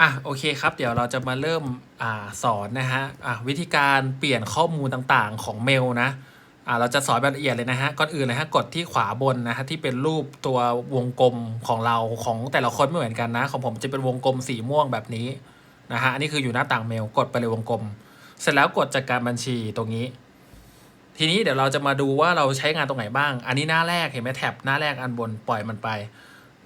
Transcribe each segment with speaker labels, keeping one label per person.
Speaker 1: อะโอเคครับ เดี๋ยวเราจะมาเริ่มอ่าสอนนะฮะอะวิธีการเปลี่ยนข้อมูลต่างๆของเมลนะอ่าเราจะสอนแบบละเอียดเลยนะฮะก่อนอื่นเลยฮะกดที่ขวาบนนะฮะที่เป็นรูปตัววงกลมของเราของแต่ละคนไม่เหมือนกันนะ ของผมจะเป็นวงกลมสีม่วงแบบนี้นะฮะอันนี้คืออยู่หน้าต่างเมลกดไปเลยวงกลม เสร็จแล้วกดจัดการบัญชีตรงนี้ ทีนี้เดี๋ยวเราจะมาดูว่าเราใช้งานตรงไหนบ้าง อันนี้หน้าแรกเห็นไหมแท็บหน้าแรกอันบนปล่อยมันไป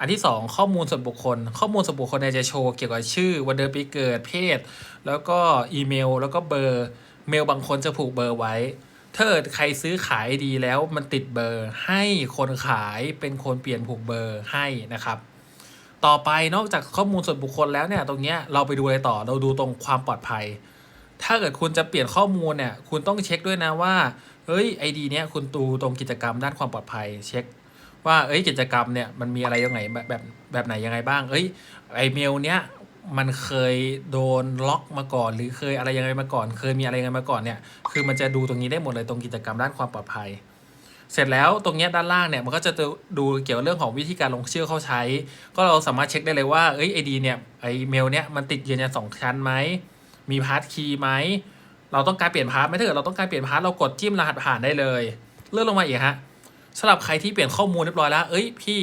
Speaker 1: อันที่ 2 ข้อมูลส่วนบุคคล ข้อมูลส่วนบุคคลเนี่ยจะโชว์เกี่ยวกับชื่อ วันเดือนปีเกิดเพศ แล้วก็อีเมล แล้วก็เบอร์เมลบางคนจะผูกเบอร์ไว้ ถ้าเกิดใครซื้อขายดีแล้วมันติดเบอร์ ให้คนขายเป็นคนเปลี่ยนผูกเบอร์ให้นะครับ ต่อไปนอกจากข้อมูลส่วนบุคคลแล้วเนี่ยตรงเนี้ยเราไปดูอะไรต่อเราดูตรงความปลอดภัย ถ้าเกิดคุณจะเปลี่ยนข้อมูลเนี่ยคุณต้องเช็คด้วยนะว่าเฮ้ยไอดีเนี้ยคุณดูตรงกิจกรรมด้านความปลอดภัยเช็ค ว่าเอ้ยกิจกรรมเนี่ยมันมีอะไรยังไงแบบแบบแบบไหนยังไงบ้าง เอ้ยไอเมลเนี้ยมันเคยโดนล็อกมาก่อน หรือเคยอะไรยังไงมาก่อน เคยมีอะไรยังไงมาก่อนเนี่ยคือมันจะดูตรงนี้ได้หมดเลยตรงกิจกรรมด้านความปลอดภัย เสร็จแล้วตรงเนี้ยด้านล่างเนี่ยมันก็จะดูเกี่ยวเรื่องของวิธีการลงชื่อเข้าใช้ ก็เราสามารถเช็คได้เลยว่าเอ้ยไอดีเนี่ยไอเมลเนี่ยมันติดยืนยันสองชั้นไหมมีพาสคีย์ไหมเราต้องการเปลี่ยนพาสไหมถ้าเกิดเราต้องการเปลี่ยนพาสเรากดจิ้มรหัสผ่านได้เลย เลื่อนลงมาอีกฮะ สำหรับใครที่เปลี่ยนข้อมูลเรียบร้อยแล้ว เอ้ยพี่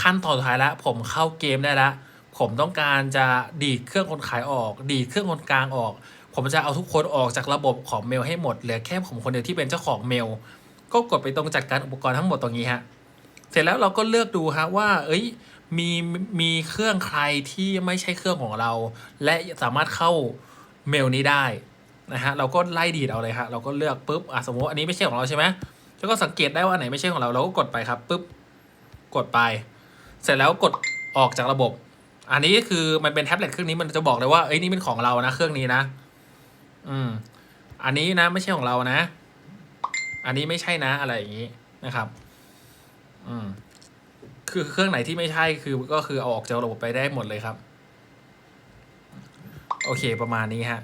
Speaker 1: ขั้นตอนสุดท้ายแล้ว ผมเข้าเกมได้แล้ว ผมต้องการจะดีดเครื่องคนขายออก ดีดเครื่องคนกลางออก ผมจะเอาทุกคนออกจากระบบของเมลให้หมด เหลือแค่ผมคนเดียวที่เป็นเจ้าของเมล ก็กดไปตรงจัดการอุปกรณ์ทั้งหมดตรงนี้ฮะ เสร็จแล้วเราก็เลือกดูฮะว่า เอ้ย มีมีเครื่องใครที่ไม่ใช่เครื่องของเรา และสามารถเข้าเมลนี้ได้นะฮะ เราก็ไล่ดีดเอาเลยฮะ เราก็เลือกปุ๊บ อะสมมติอันนี้ไม่ใช่ของเราใช่ไหม แล้วก็สังเกตได้ว่าอันไหนไม่ใช่ของเราเราก็กดไปครับปุ๊บกดไป เสร็จแล้วกดออกจากระบบ อันนี้คือมันเป็นแท็บเล็ตเครื่องนี้มันจะบอกเลยว่าเอ้ยนี่เป็นของเรานะเครื่องนี้นะ อืม อันนี้นะไม่ใช่ของเรานะ อันนี้ไม่ใช่นะอะไรอย่างนี้นะครับ อืม คือเครื่องไหนที่ไม่ใช่คือก็คือเอาออกจากระบบไปได้หมดเลยครับ โอเคประมาณนี้ฮะ